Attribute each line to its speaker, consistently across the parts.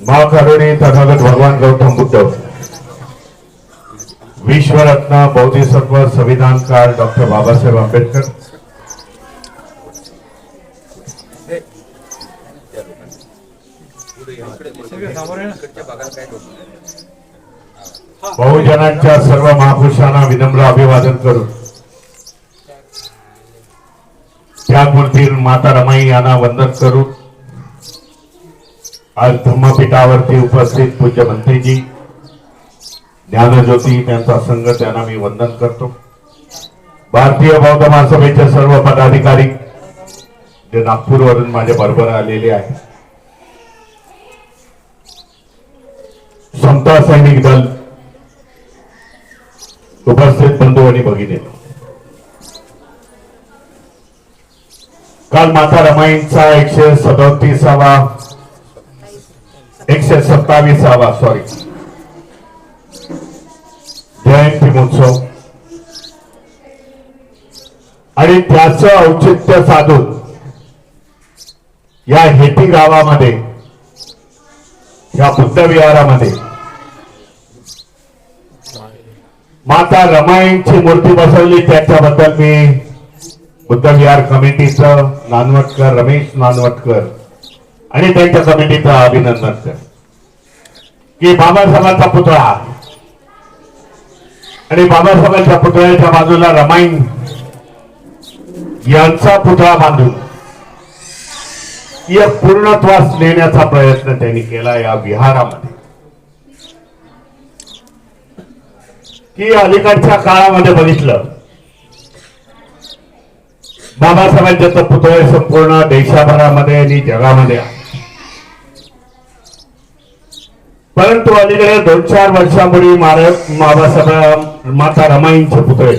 Speaker 1: महाकरुणी तथागत भगवान गौतम बुद्ध विश्वरत्न बौद्धिसत्व संविधानकार डॉक्टर बाबासाहेब आंबेडकर बहुजनांच्या सर्व महापुरुषांना विनम्र अभिवादन करून त्यागमूर्ती माता रमाई यांना वंदन करून आज धम्मपीठावरती उपस्थित पूज्य मंत्रीजी ज्ञानज्योती त्यांचा संघ त्यांना मी वंदन करतो. भारतीय बौद्ध महासभेचे सर्व पदाधिकारी जे नागपूरवरून माझ्या बरोबर आलेले आहेत. समता सैनिक दल उपस्थित बंधू आणि भगिनी काल माता रमाईंचा एकशे सदोतीसावा एकशे सत्तावीसावा सॉरी जयंती महोत्सव. आणि त्याचं औचित्य साधून या हेटी गावामध्ये या बुद्धविहारामध्ये माता रमाईंची मूर्ती बसवली त्याच्याबद्दल मी बुद्धविहार कमिटीचं नानवटकर रमेश नानवटकर आणि त्यांच्या कमिटीचं अभिनंदन कर की बाबासाहेबांचा पुतळा. आणि बाबासाहेबांच्या पुतळ्याच्या बाजूला रमाईन यांचा पुतळा बांधून या पूर्णत्वास नेण्याचा प्रयत्न त्यांनी केला या विहारामध्ये. की अलीकडच्या काळामध्ये बघितलं बाबासाहेबांच्या पुतळे संपूर्ण देशाभरामध्ये आणि जगामध्ये आहे. परंतु अलीकडे दोन चार वर्षापूर्वी बाबासाहेब माता रमाईंचे पुतळे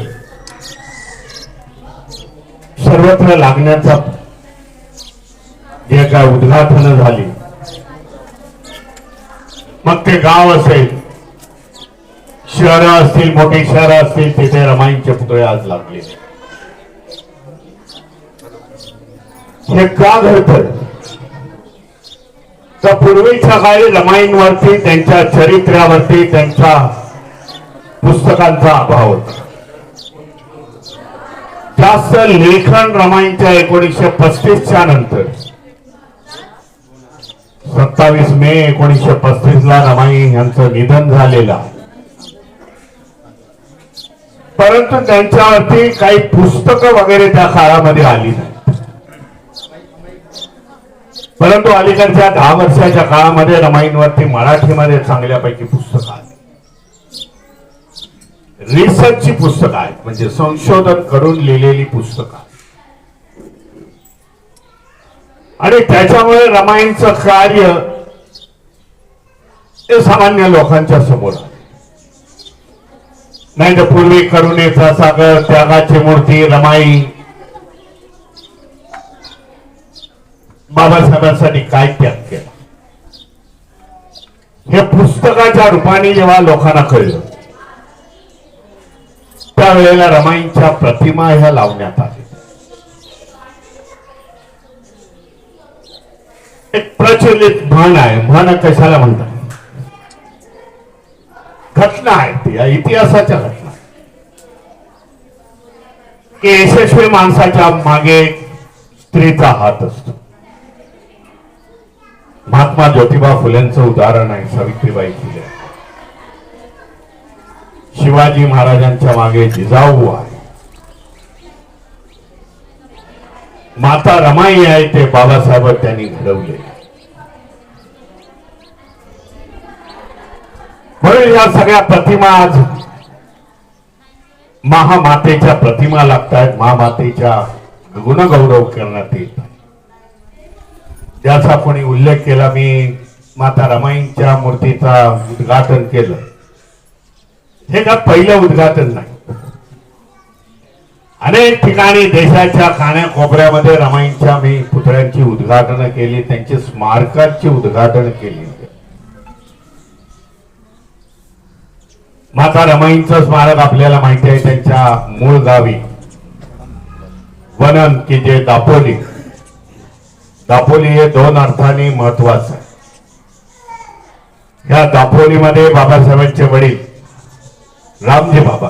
Speaker 1: सर्वत्र लागण्याचा जे काय उद्घाटन झाली. मग ते गाव असेल शहर असतील मोठी शहर असतील तिथे रमाईंचे पुतळे आज लागले. हे का घडत तर पूर्वीच्या काळी रमाईंवरती त्यांच्या चरित्र्यावरती त्यांच्या पुस्तकांचा अभाव होता. जास्त लेखन रमाईंच्या एकोणीसशे पस्तीसच्या नंतर. सत्तावीस मे एकोणीसशे पस्तीस ला रमाई यांचं निधन झालेलं. परंतु त्यांच्यावरती काही पुस्तकं वगैरे त्या काळामध्ये आली नाही. परंतु अलीकडच्या दहा वर्षाच्या काळामध्ये रमाईंवरती मराठीमध्ये चांगल्यापैकी पुस्तकं आली रिसर्चची पुस्तकं आहेत. म्हणजे संशोधन करून लिहिलेली पुस्तकं आणि त्याच्यामुळे रमाईंचं कार्य ते सामान्य लोकांच्या समोर नाही तर पूर्वी करुणेचा सागर त्यागाची मूर्ती रमाई बाबासाहेबांसाठी काय त्याग केला? हे पुस्तकाच्या रूपाने जेव्हा लोकांना कळलं त्यावेळेला रमाईंच्या प्रतिमा ह्या लावण्यात आल्या. एक प्रचलित म्हण आहे. म्हण कशाला म्हणतात? घटना आहे ती. या इतिहासाच्या घटना की यशस्वी माणसाच्या मागे स्त्रीचा हात असतो. महात्मा ज्योतिबा फुलेंचं उदाहरण आहे सावित्रीबाई फुले. शिवाजी महाराजांच्या मागे जिजाऊ आहे. माता रमाई आहे ते बाबासाहेब त्यांनी घडवले. म्हणून या सगळ्या प्रतिमा आज महामातेच्या प्रतिमा लागतायत महामातेच्या गुणगौरव करण्यात येत आहे. ज्याचा कोणी उल्लेख केला मी माता रमाईंच्या मूर्तीचा उद्घाटन केलं. हे का पहिलं उद्घाटन नाही? अनेक ठिकाणी देशाच्या कान्याकोपऱ्यामध्ये रमाईंच्या मी पुतळ्यांची उद्घाटन केली त्यांची स्मारकांची उद्घाटन केली. माता रमाईंचं स्मारक आपल्याला माहिती आहे त्यांच्या मूळ गावी. वनन की जे दापोली. दापोली हे दोन अर्थाने महत्वाचं आहे ह्या दापोलीमध्ये बाबासाहेबांचे वडील रामजी बाबा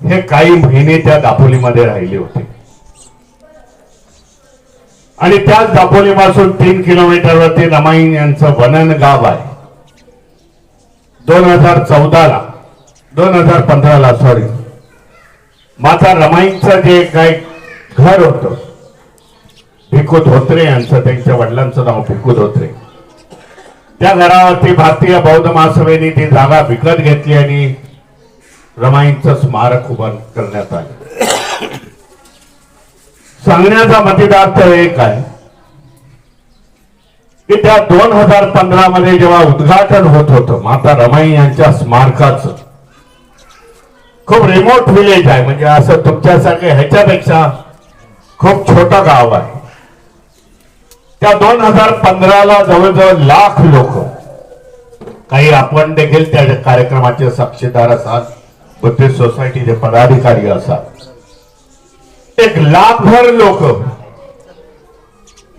Speaker 1: हे काही महिने त्या दापोलीमध्ये राहिले होते. आणि त्याच दापोलीपासून तीन किलोमीटरवरती रमाईन यांचं वनन गाव आहे. दोन हजार चौदाला दोन हजार पंधराला सॉरी माता रमाईंचं जे काही घर होतं भिकू धोत्रे यांचं त्यांच्या वडिलांचं नाव भिकू धोत्रे. त्या घरावरती भारतीय बौद्ध महासभेने ती जागा विकत घेतली आणि रमाईंचं स्मारक उभं करण्यात आलं. सांगण्याचा मतिदार्थ एक आहे की त्या दोन हजार पंधरा मध्ये जेव्हा उद्घाटन होत होतं माता रमाई यांच्या स्मारकाचं खूप रिमोट विलेज आहे म्हणजे असं तुमच्यासारखे ह्याच्यापेक्षा खूप छोटं गाव आहे. त्या दोन हजार पंधराला जवळजवळ लाख लोक. काही आपण देखील त्या कार्यक्रमाचे साक्षीदार असाल बुद्धिस्ट सोसायटीचे पदाधिकारी असाल. एक लाखभर लोक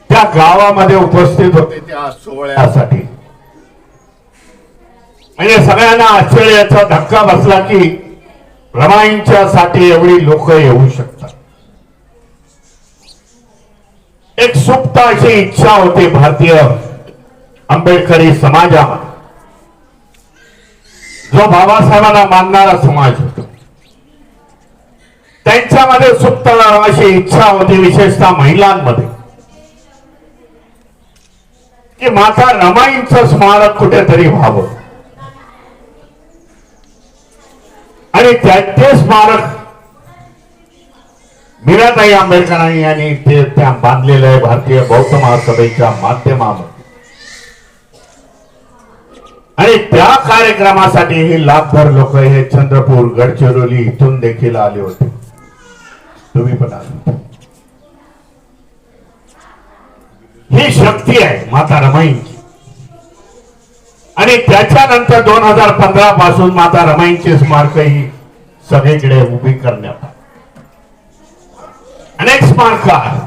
Speaker 1: त्या गावामध्ये उपस्थित होते त्या सोहळ्यासाठी. म्हणजे सगळ्यांना आश्चर्याचा धक्का बसला की रमाईंच्या साठी एवढी लोक येऊ शकतात. एक सुप्त अशी इच्छा होती भारतीय आंबेडकरी समाजामध्ये जो बाबासाहेबांना मानणारा समाज होता. त्यांच्यामध्ये सुप्त अशी इच्छा होती विशेषतः महिलांमध्ये. की माता रमाईंचं स्मारक कुठेतरी व्हावं. आणि त्या ते स्मारक मीराताई आंबेडकरांनी यांनी ते त्या बांधलेलं आहे भारतीय बौद्ध महासभेच्या माध्यमामध्ये आणि त्या कार्यक्रमासाठी हे लाखभर लोक हे चंद्रपूर गडचिरोली इथून देखील आले होते. तुम्ही पण आले ही शक्ती आहे माता रमाईंची. आणि त्याच्यानंतर दोन हजार पंधरा पासून माता रमाईंची स्मारक ही सगळीकडे उभी करण्यात आली.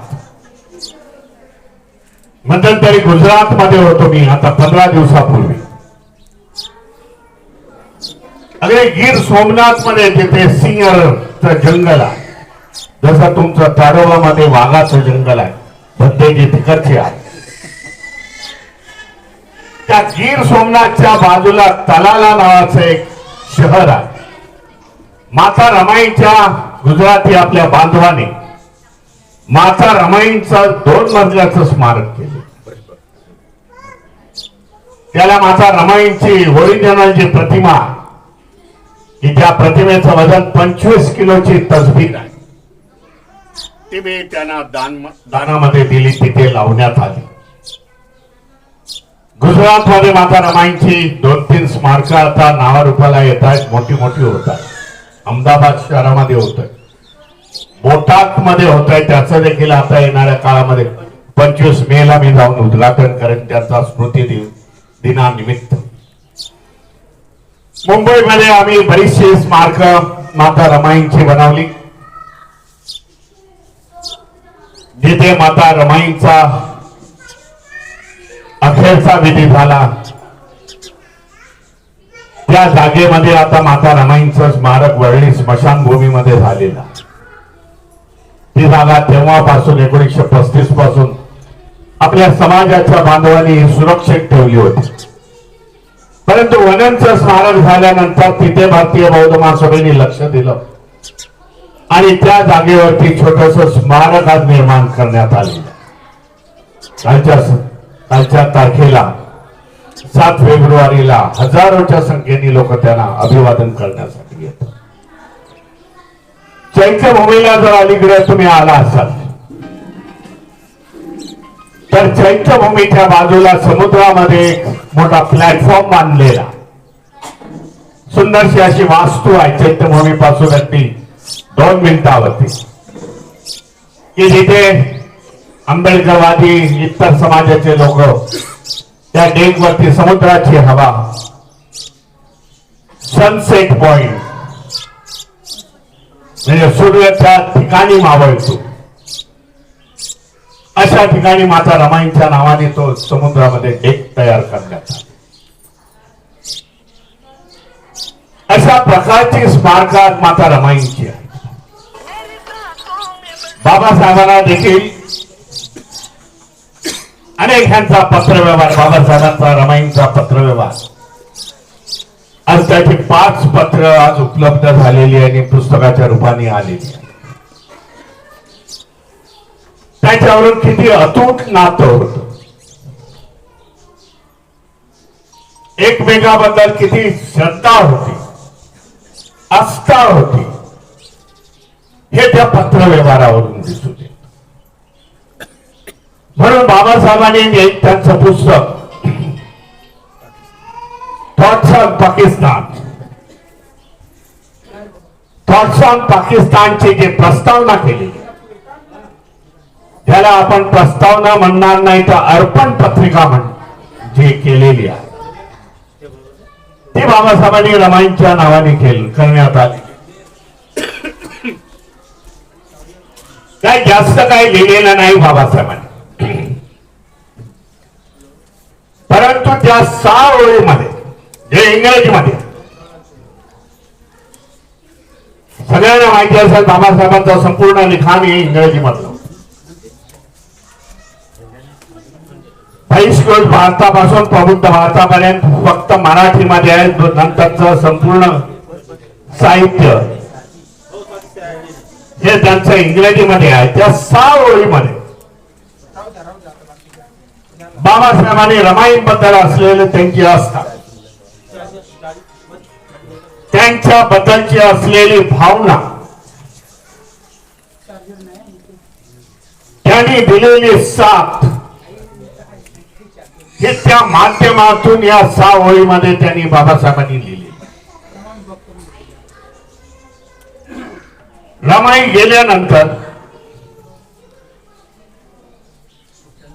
Speaker 1: मध्यंतरी गुजरात मध्ये होतो मी आता पंधरा दिवसापूर्वी. अरे गीर सोमनाथमध्ये तिथे सिंहचं जंगल आहे. जसं तुमचं ताडोबामध्ये वाघाचं जंगल आहे. भद्देजी तिकडचे आहे. त्या गीर सोमनाथच्या बाजूला तलाला नावाचं एक शहर आहे. माता रमाईच्या गुजराती आपल्या बांधवाने माता रमाईंचा दोन मजल्याचं स्मारक केलं. त्याला माता रमाईंची ओरिजिनलची प्रतिमा की त्या प्रतिमेचं वजन पंचवीस किलोची तस्वीर आहे. ती मी त्यांना दान दानामध्ये दिली तिथे लावण्यात आली. गुजरात मध्ये माता रमाईंची दोन तीन स्मारक आता नावारूपाला येत आहेत मोठी मोठी होत आहेत. अहमदाबाद शहरामध्ये होत आहे बोटात मध्ये होत आहे त्याचं देखील आता येणाऱ्या काळामध्ये. पंचवीस मे ला मी जाऊन उद्घाटन करेन त्याचा स्मृती दिन दिनानिमित्त. मुंबईमध्ये आम्ही बरीचशी स्मारक माता रमाईंची बनवली. जिथे माता रमाईंचा अखेरचा विधी झाला. त्या जागेमध्ये आता माता रमाईंचं स्मारक वळणी स्मशानभूमीमध्ये झालेला ही जागा तेव्हापासून एकोणीसशे पस्तीसपासून आपल्या समाजाच्या बांधवांनी सुरक्षित ठेवली होती. परंतु वनांचं स्मारक झाल्यानंतर तिथे भारतीय बौद्ध महासभेने लक्ष दिलं. आणि त्या जागेवरती छोटस स्मारक आज निर्माण करण्यात आले. कालच्या कालच्या तारखेला सात फेब्रुवारीला हजारोच्या संख्येने लोक त्यांना अभिवादन करण्यासाठी येतात. चैत्यभूमीला जर अलीकडे तुम्ही आला असाल तर चैत्यभूमीच्या बाजूला समुद्रामध्ये मोठा प्लॅटफॉर्म बांधलेला. सुंदरशी अशी वास्तू आहे चैत्यभूमी पासून अगदी दोन मिनिटावरती. की जिथे आंबेडकरवादी इतर समाजाचे लोक त्या डेकवरती समुद्राची हवा. सनसेट पॉइंट म्हणजे सूर्याच्या ठिकाणी मावळतो. अशा ठिकाणी माता रमाईंच्या नावाने तो समुद्रामध्ये डेक तयार करण्यात अशा प्रकारची स्मारकात माता रमाईंची आहे. बाबासाहेबांना देखील अनेक ह्यांचा पत्रव्यवहार बाबासाहेबांचा रमाईंचा पत्रव्यवहार. आज त्याची पाच पत्र आज उपलब्ध झालेली आणि पुस्तकाच्या रूपाने आलेली त्याच्यावरून किती अतूट नातं होत. एकमेकाबद्दल किती श्रद्धा होती आस्था होती हे त्या पत्र व्यवहारावरून दिसून येत. म्हणून बाबासाहेबांनी एक त्यांचं पुस्तक पाकिस्तान. थॉट्स ऑन पाकिस्तानची जी प्रस्तावना केली. त्याला आपण प्रस्तावना म्हणणार नाही तर अर्पण पत्रिका म्हण जी केलेली आहे. ती बाबासाहेबांनी रमाईंच्या नावाने केली करण्यात आली. काय जास्त काही लिहिलेलं नाही बाबासाहेबांनी. परंतु त्या सहा ओळीमध्ये हे इंग्रजीमध्ये सगळ्यांना माहिती असेल बाबासाहेबांचं संपूर्ण लिखाण हे इंग्रजीमधलं हायस्कूल भारतापासून प्रबुद्ध भारतापर्यंत फक्त मराठीमध्ये आहे नंतरच संपूर्ण साहित्य. हे त्यांचं इंग्रजीमध्ये आहे त्या सहा ओळीमध्ये बाबासाहेबांनी रमाईंबद्दल असलेले त्यांची असतात त्यांच्या बद्दलची असलेली भावना. त्यांनी दिलेली साथ. हे त्या माध्यमातून या सावळीमध्ये त्यांनी बाबासाहेबांनी लिहिली. रमाई गेल्यानंतर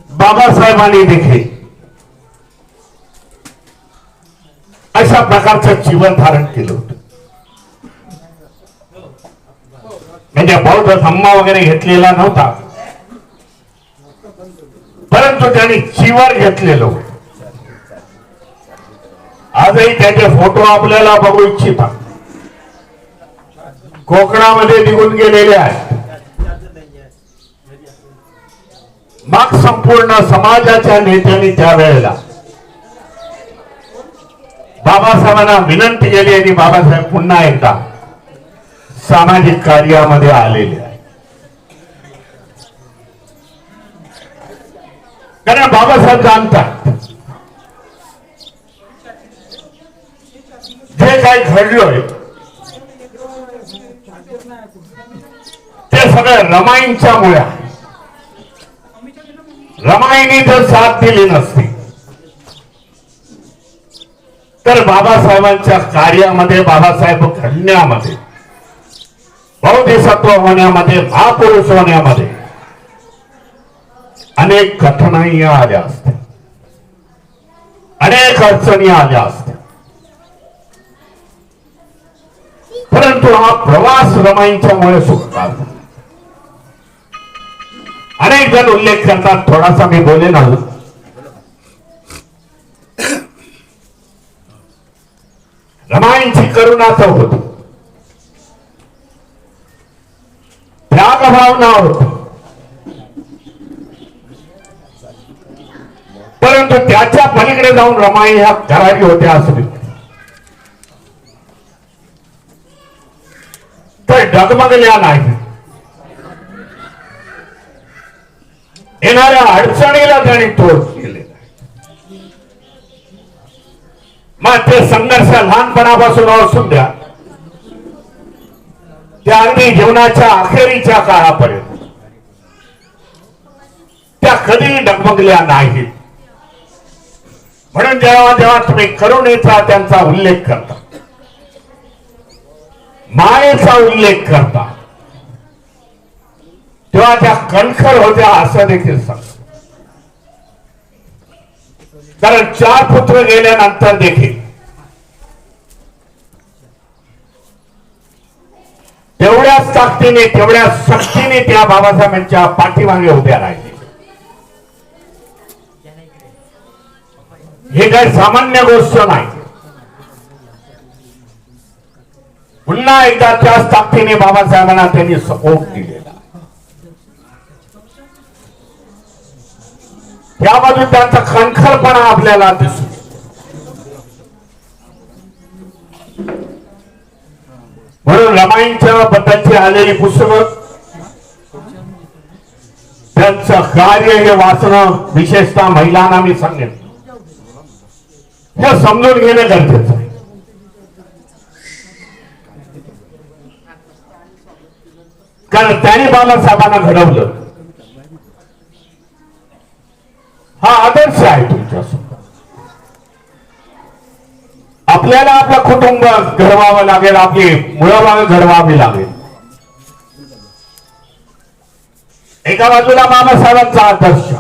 Speaker 1: बाबासाहेबांनी देखील अशा प्रकारचं जीवन धारण केलं. म्हणजे बौद्ध धम्मा वगैरे घेतलेला नव्हता. परंतु त्यांनी जीवर घेतलेलो. आजही त्याचे फोटो आपल्याला बघू इच्छिता. कोकणामध्ये निघून गेलेले आहेत. मग संपूर्ण समाजाच्या नेत्यांनी त्यावेळेला बाबासाहेबांना विनंती केली आणि बाबासाहेब पुन्हा एकदा सामाजिक कार्यामध्ये आलेले आहे कारण बाबासाहेब जाणतात जे काही घडलोय ते सगळं रमाईंच्या मुळे रमाईनी जर साथ दिली नसती. तर बाबासाहेबांच्या कार्यामध्ये बाबासाहेब घडण्यामध्ये बौद्धिसत्व होण्यामध्ये महापुरुष होण्यामध्ये अनेक कठीणाई आल्या असत्या. अनेक अडचणी आल्या असत्या. परंतु हा प्रवास रमाईंच्यामुळे सुखकार अनेक जण उल्लेख करतात थोडासा मी बोलेन अजून. रमाईंची करुणाच होती. प्रभाव भावना होतो परंतु त्याच्या पलीकडे जाऊन रमाई ह्या करारी होत्या असं नाही. तर डगमगल्या नाही. येणाऱ्या अडचणीला त्याने तोड केले. मग ते संघर्ष लहानपणापासून असून द्या. त्या अगदी जीवनाच्या अखेरीच्या काळापर्यंत. त्या कधी डगमगल्या नाहीत. म्हणून जेव्हा जेव्हा तुम्ही करुणेचा त्यांचा उल्लेख करता मायेचा उल्लेख करता तेव्हा त्या कणखर होत्या असं देखील सांग कारण चार पुत्र गेल्यानंतर देखील तेवढ्याच ताकदीने तेवढ्या शक्तीने त्या बाबासाहेबांच्या पाठीमागे उभ्या राहिले. हे काही सामान्य गोष्ट नाही. पुन्हा एकदा त्याच ताकदीने बाबासाहेबांना त्यांनी सपोर्ट दिलेला. त्यामधून त्यांचा कणखरपणा आपल्याला दिसतो. म्हणून रमाईंच्या बद्दलची आलेली पुस्तकं त्यांचं कार्य हे वाचणं विशेषतः महिलांना मी सांगेन. हे समजून घेणं गरजेचं आहे. कारण त्याने बाबासाहेबांना घडवलं. हा आदर्श आहे आपल्याला आपलं कुटुंब घडवावं लागेल आपली मुळं घडवावी लागेल. एका बाजूला बाबासाहेबांचा आदर्श.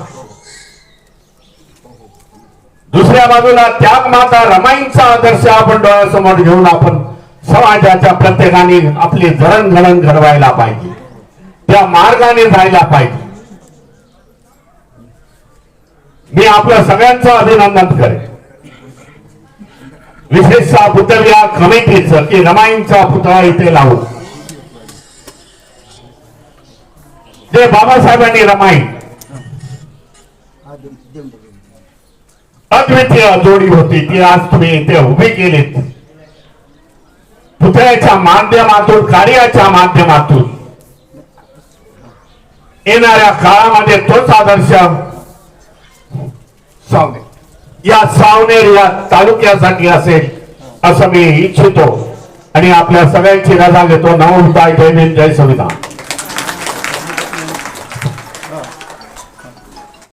Speaker 1: दुसऱ्या बाजूला त्याग माता रमाईंचा आदर्श आपण डोळ्यासमोर घेऊन आपण समाजाच्या प्रत्येकाने आपली जडणघडण घडवायला पाहिजे. त्या मार्गाने जायला पाहिजे. मी आपल्या सगळ्यांचं अभिनंदन करेन. विशेषतः पुतळ्या कमिटीचं की रमाईंचा पुतळा इथे लावू जे बाबासाहेबांनी रमाई अद्वितीय जोडी होती ती आज तुम्ही इथे उभी केलीत. पुतळ्याच्या माध्यमातून कार्याच्या माध्यमातून. येणाऱ्या काळामध्ये तोच आदर्श सावनेर. या सावनेर या तालुक्यासाठी असेल असं मी इच्छितो. आणि आपल्या सगळ्यांची रजा घेतो. नऊ जय भीम जय संविधान.